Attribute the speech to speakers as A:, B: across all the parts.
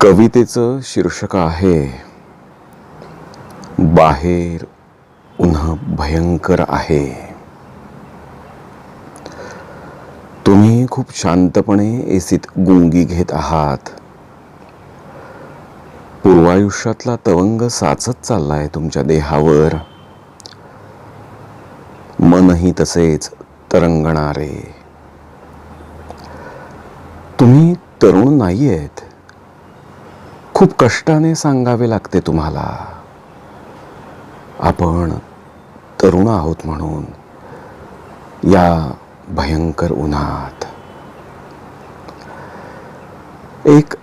A: कवितेचं शीर्षक आहे बाहेर उन्हा भयंकर आहे. तुम्ही खूप शांतपणे एसीत गुंगी घेत आहात. पूर्वायुष्यातला तवंग साचत चाललाय तुमच्या देहावर. मनही तसेच तरंगणारे. तुम्ही तरुण नाहीयेत. खूप कष्टाने सांगावे लागते तुम्हाला. आपण तरुण आहोत म्हणून या भयंकर उन्हात. एक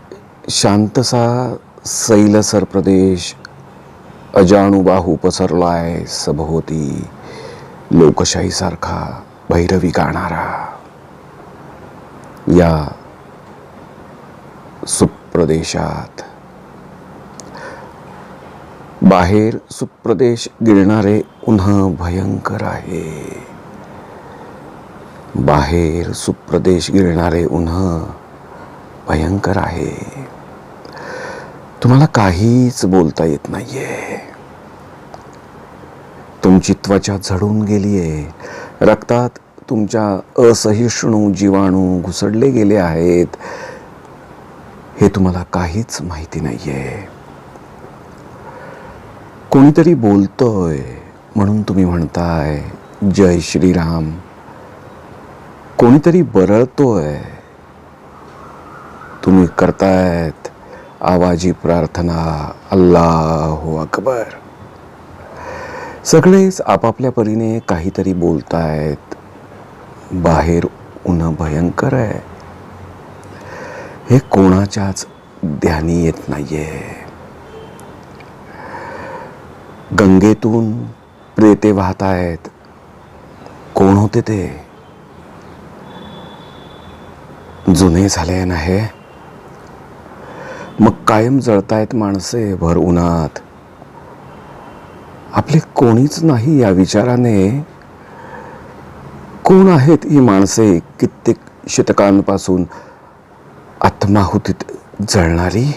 A: शांतसा सैलसर प्रदेश अजाणुबाहू पसरलाय सभोवती लोकशाहीसारखा भैरवी गाणारा. या सुप्रदेशात बाहेर सुप्रदेश गिळणारे उन्हा भयंकर आहे. बाहेर सुप्रदेश गिळणारे उन्हा भयंकर आहे. तुम्हाला काहीच बोलता येत नाहीये. तुमची त्वचा झडून गेलीये. रक्तात तुमच्या असहिष्णू जीवाणू घुसडले गेले आहेत. हे तुम्हाला काहीच माहिती नाहीये. कोणीतरी बोलतोय म्हणून तुम्ही म्हणताय जय श्रीराम. कोणीतरी बरळतोय. तुम्ही करतायत आवाजी प्रार्थना. अल्लाह अकबर. सगळेच आपापल्या परीने काहीतरी बोलतायत. बाहेर ऊन भयंकर आहे. हे कोणाच्याच ध्यानी येत नाहीये. गंगेतून प्रेते वाहत आहेत कोण होते ते? जुने झाले नाही. मग कायम जळतायत माणसे भर उन्हात. आपले कोणीच नाही या विचाराने. कोण आहेत ही माणसे कित्येक शतकांपासून आत्माहुतीत जळणारी?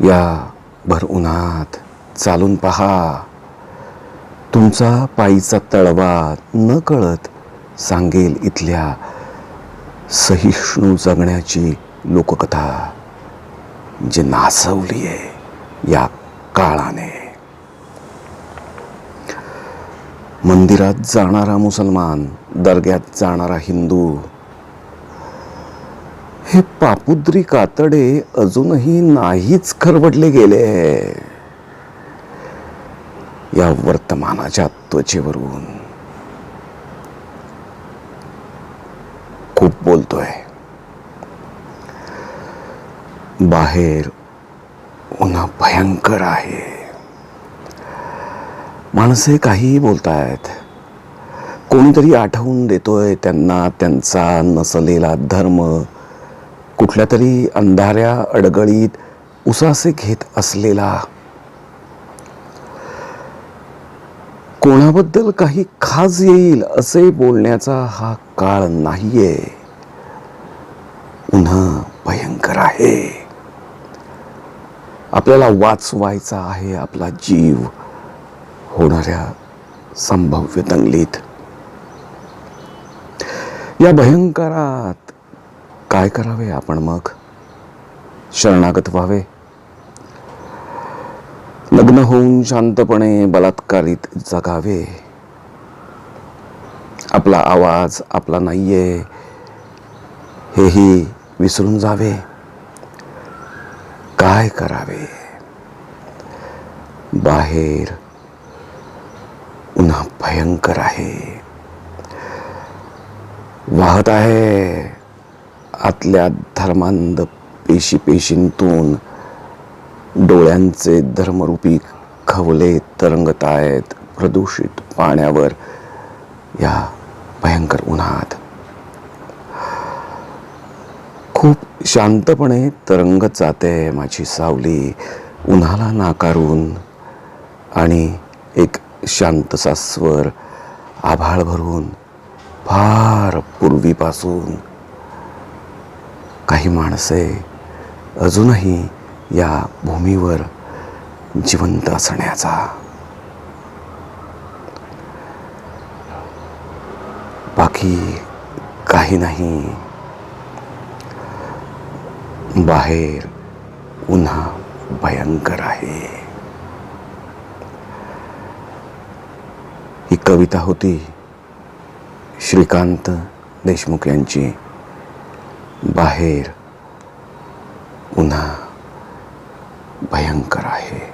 A: या भर उन्हात चालून पहा. तुमचा पायीचा तळवा न कळत सांगेल इथल्या सहिष्णू जगण्याची लोककथा जी नासवली आहे या काळाने. मंदिरात जाणारा मुसलमान दर्ग्यात जाणारा हिंदू हे पापुद्री कातडे अजूनही नाहीच खरवडले गेले. या वर्तमानाच्या त्वचेवरून खूप बोलतोय. बाहेर उन्हा भयंकर आहे. माणसे काहीही बोलतायत. कोणीतरी आठवून देतोय त्यांना त्यांचा नसलेला धर्म कुठल्या तरी अंधाऱ्या अडगळीत उसासे घेत असलेला. कोणाबद्दल काही खास येईल असे बोलण्याचा हा काळ नाहीये. उन्हा भयंकर आहे. आपल्याला वाचवायचा आहे आपला जीव होणाऱ्या संभाव्य दंगलीत. या भयंकरात काय करावे आपण मग? शरणागत व्हावे? लग्न होऊन शांतपणे बलात्कारित जगावे. आपला आवाज आपला नाहीये. हेही विसरून जावे. काय करावे? बाहेर उन्हा भयंकर आहे. वाहत आहे. आतल्या धर्मांध पेशी पेशींतून डोळ्यांचे धर्मरूपी खवले तरंगत आहेत प्रदूषित पाण्यावर या भयंकर उन्हात. खूप शांतपणे तरंगत जाते माझी सावली उन्हाला नाकारून. आणि एक शांतसा स्वर आभाळ भरून फार पूर्वीपासून काही माणसे अजूनही या भूमीवर जिवंत असण्याचा बाकी काही नाही. बाहेर उन्हा भयंकर आहे. ही कविता होती श्रीकांत देशमुख यांची. बाहेर उन्हा भयंकर आहे.